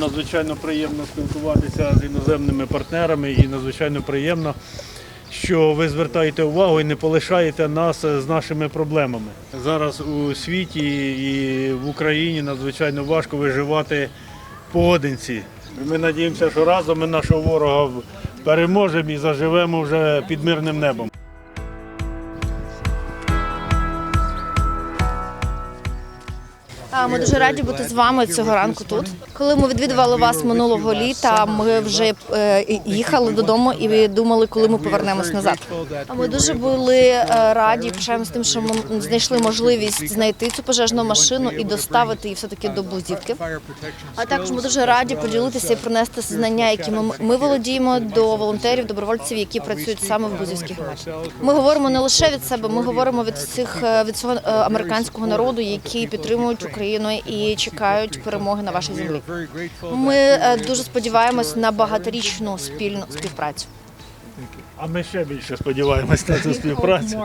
Надзвичайно приємно спілкуватися з іноземними партнерами і надзвичайно приємно, що ви звертаєте увагу і не полишаєте нас з нашими проблемами. Зараз у світі і в Україні надзвичайно важко виживати поодинці. Ми надіємося, що разом ми нашого ворога переможемо і заживемо вже під мирним небом. Ми дуже раді бути з вами цього ранку тут. Коли ми відвідували вас минулого літа, ми вже е, їхали додому і думали, коли ми повернемось назад. А ми дуже були е, раді, пишаємо з тим, що ми знайшли можливість знайти цю пожежну машину і доставити її все таки до Бузівки. А також ми дуже раді поділитися і принести знання, які ми, ми володіємо до волонтерів, добровольців, які працюють саме в Бузівській громаді. Ми говоримо не лише від себе, ми говоримо від всіх е, від всього е, американського народу, які підтримують Україну і чекають перемоги на вашій землі. Ми е, дуже сподіваємось на багаторічну спільну співпрацю. А ми ще більше сподіваємось на цю співпрацю.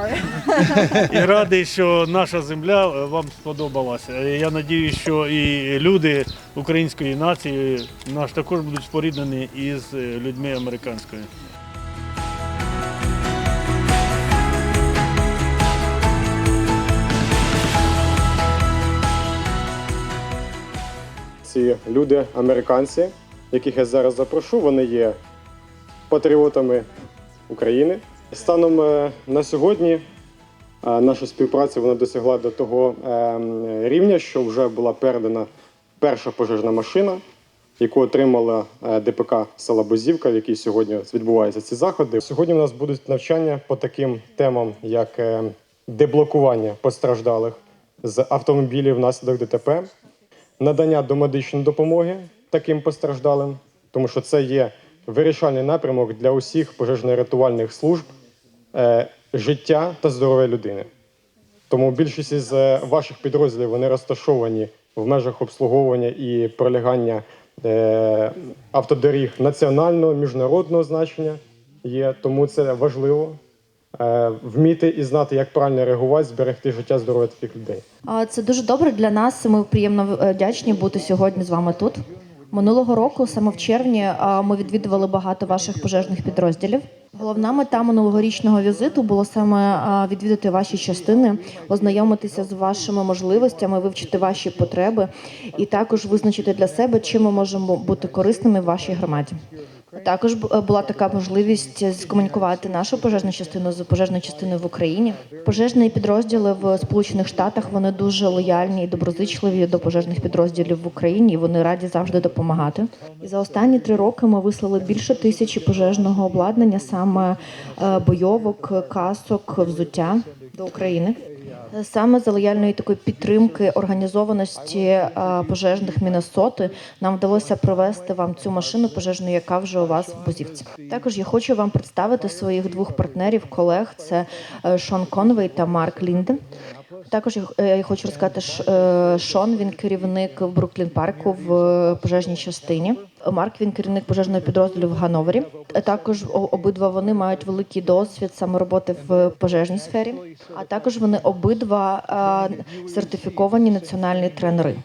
І радий, що наша земля е, вам сподобалася. Е, Я надію, що і люди української нації наш також будуть споріднені із людьми американської. Ці люди, американці, яких я зараз запрошу, вони є патріотами України. Станом е, на сьогодні е, наша співпраця вона досягла до того е, рівня, що вже була передана перша пожежна машина, яку отримала е, ДПК села Бозівка, в якій сьогодні відбуваються ці заходи. Сьогодні у нас будуть навчання по таким темам, як деблокування постраждалих з автомобілів внаслідок ДТП, надання домедичної допомоги таким постраждалим, тому що це є вирішальний напрямок для усіх пожежно-рятувальних служб е, життя та здоров'я людини. Тому більшість із е, ваших підрозділів вони розташовані в межах обслуговування і пролягання е, автодоріг національного міжнародного значення є. Тому це важливо вміти і знати, як правильно реагувати, зберегти життя здоров'я таких людей. Це дуже добре для нас. Ми приємно е, вдячні бути сьогодні з вами тут. Минулого року, саме в червні, ми відвідували багато ваших пожежних підрозділів. Головна мета минулогорічного візиту було саме відвідати ваші частини, ознайомитися з вашими можливостями, вивчити ваші потреби і також визначити для себе, чим ми можемо бути корисними в вашій громаді. Також була така можливість скомунікувати нашу пожежну частину з пожежною частиною в Україні. Пожежні підрозділи в Сполучених Штатах вони дуже лояльні і доброзичливі до пожежних підрозділів в Україні. і Вони раді завжди допомагати. І за останні три роки ми вислали більше тисячі пожежного обладнання, саме е, бойовок, касок, взуття до України. Саме за лояльної такої підтримки організованості е, пожежних Міннесоти нам вдалося привезти вам цю машину пожежну, яка вже у вас в Бузівці. Також я хочу вам представити своїх двох партнерів, колег: це е, Шон Конвей та Марк Лінден. Також е, я хочу розказати, е, Шон він керівник Бруклін парку в е, пожежній частині. Марк він керівник пожежного підрозділу в Гановері. Також обидва вони мають великий досвід саме роботи в пожежній сфері. А також вони обидва сертифіковані національні тренери.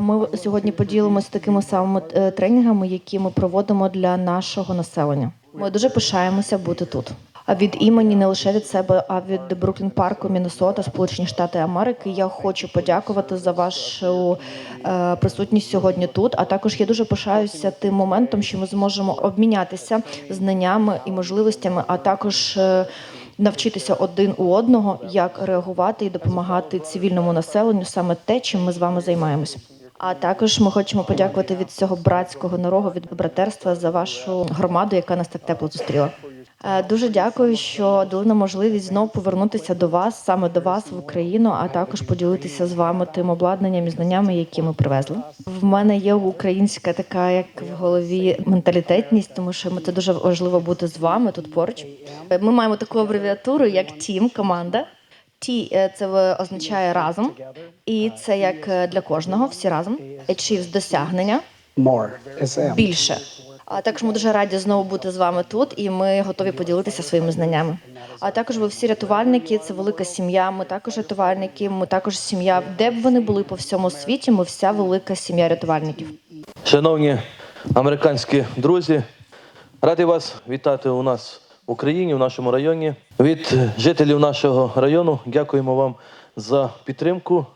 Ми сьогодні поділимося такими самими тренінгами, які ми проводимо для нашого населення. Ми дуже пишаємося бути тут. Від імені не лише від себе, а від Бруклін парку, Міннесота, Сполучені Штати Америки. Я хочу подякувати за вашу е, присутність сьогодні тут. А також я дуже пишаюся тим моментом, що ми зможемо обмінятися знаннями і можливостями, а також. е, Навчитися один у одного, як реагувати і допомагати цивільному населенню, саме те, чим ми з вами займаємося. А також ми хочемо подякувати від цього братського народу, від братерства за вашу громаду, яка нас так тепло зустріла. Е, Дуже дякую, що дали нам можливість знову повернутися до вас, саме до вас в Україну, а також поділитися з вами тим обладнанням і знаннями, які ми привезли. В мене є українська така, як в голові менталітетність, тому що це дуже важливо бути з вами тут поруч. Ми маємо таку абревіатуру, як тім, команда. Ті е, це означає разом, і це як е, для кожного, всі разом. Achieves – досягнення. Більше. А також ми дуже раді знову бути з вами тут, і ми готові поділитися своїми знаннями. А також ви всі рятувальники, це велика сім'я. Ми також рятувальники. Ми також сім'я, де б вони були по всьому світі. Ми вся велика сім'я рятувальників. Шановні американські друзі, радий вас вітати у нас в Україні, в нашому районі. Від жителів нашого району дякуємо вам за підтримку,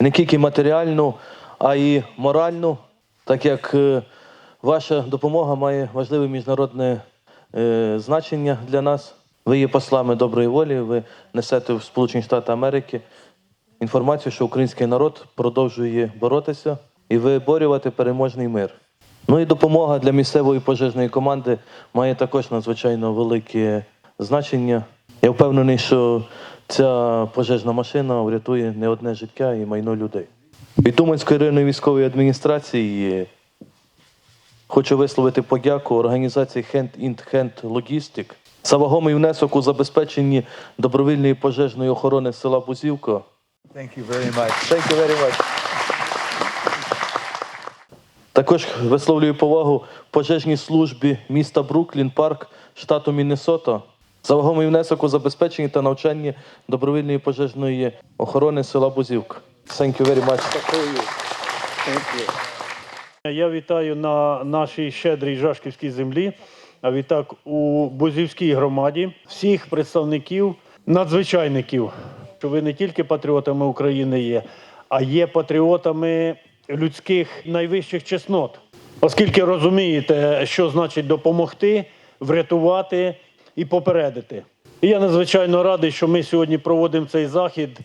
не тільки матеріальну, а й моральну, так як е, ваша допомога має важливе міжнародне е, значення для нас. Ви є послами доброї волі, ви несете в Сполучені Штати Америки інформацію, що український народ продовжує боротися і виборювати переможний мир. Ну і допомога для місцевої пожежної команди має також надзвичайно велике значення. Я впевнений, що ця пожежна машина врятує не одне життя і майно людей. Від Уманської районної військової адміністрації хочу висловити подяку організації Hand in Hand Logistic за вагомий внесок у забезпеченні добровільної пожежної охорони села Бузівка Thank you very much. Thank you very much. Також висловлюю повагу пожежній службі міста Бруклін, парк штату Міннесота за вагомий внесок у забезпеченні та навчанні добровільної пожежної охорони села Бузівка. Thank you very much. Я вітаю на нашій щедрій Жашківській землі, а відтак у Бузівській громаді всіх представників, надзвичайників, що ви не тільки патріотами України є, а є патріотами людських найвищих чеснот, оскільки розумієте, що значить допомогти, врятувати і попередити. І я надзвичайно радий, що ми сьогодні проводимо цей захід.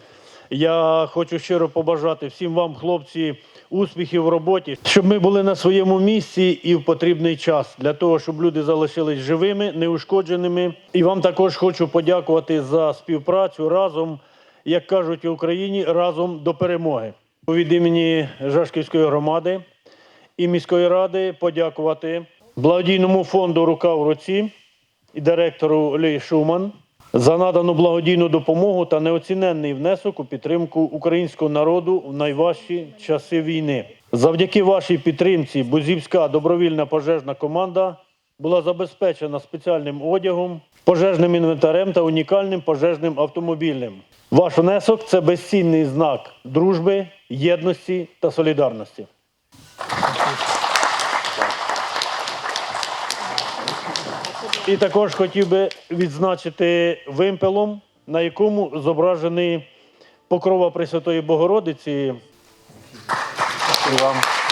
Я хочу щиро побажати всім вам, хлопці, успіхів в роботі, щоб ми були на своєму місці і в потрібний час для того, щоб люди залишились живими, неушкодженими. І вам також хочу подякувати за співпрацю разом, як кажуть в Україні, разом до перемоги. Від імені Жашківської громади і міської ради подякувати благодійному фонду Рука в руці і директору Лі Шуман за надану благодійну допомогу та неоціненний внесок у підтримку українського народу в найважчі часи війни. Завдяки вашій підтримці Бузівська добровільна пожежна команда була забезпечена спеціальним одягом, пожежним інвентарем та унікальним пожежним автомобілем. Ваш внесок це безцінний знак дружби, єдності та солідарності. І також хотів би відзначити вимпелом, на якому зображений покрова Пресвятої Богородиці. І вам.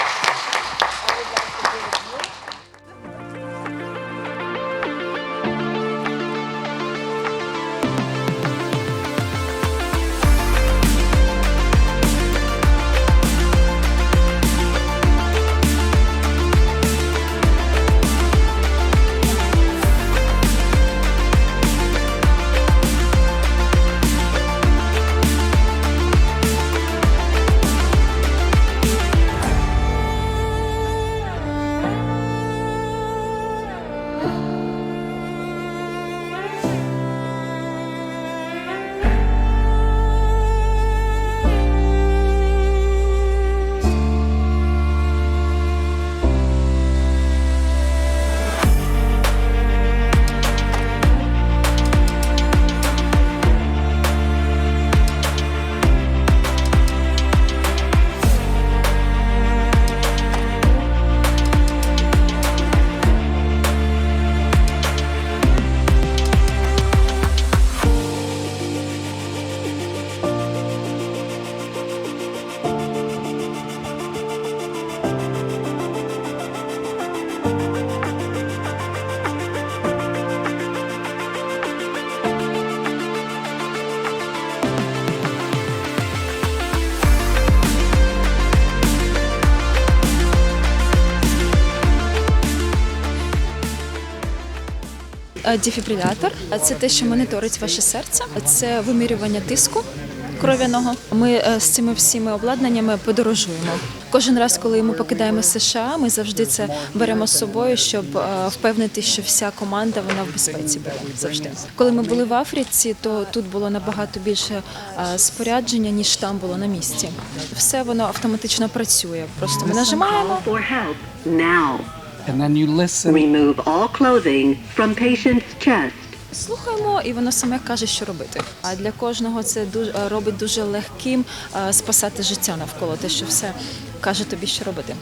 Дефібрилятор це те, що моніторить ваше серце, це вимірювання тиску кров'яного. Ми е, з цими всіми обладнаннями подорожуємо. Кожен раз, коли ми покидаємо США, ми завжди це беремо з собою, щоб е, впевнити, що вся команда вона в безпеці буде завжди. Коли ми були в Африці, то тут було набагато більше е, спорядження, ніж там було на місці. Все воно автоматично працює. Просто ми нажимаємо. And then you listen. Remove all clothing from patient's chest. Слухаємо, і воно саме каже, що робити. А для кожного це дуже робить дуже легким е, спасати життя навколо те, що все каже тобі, що робити.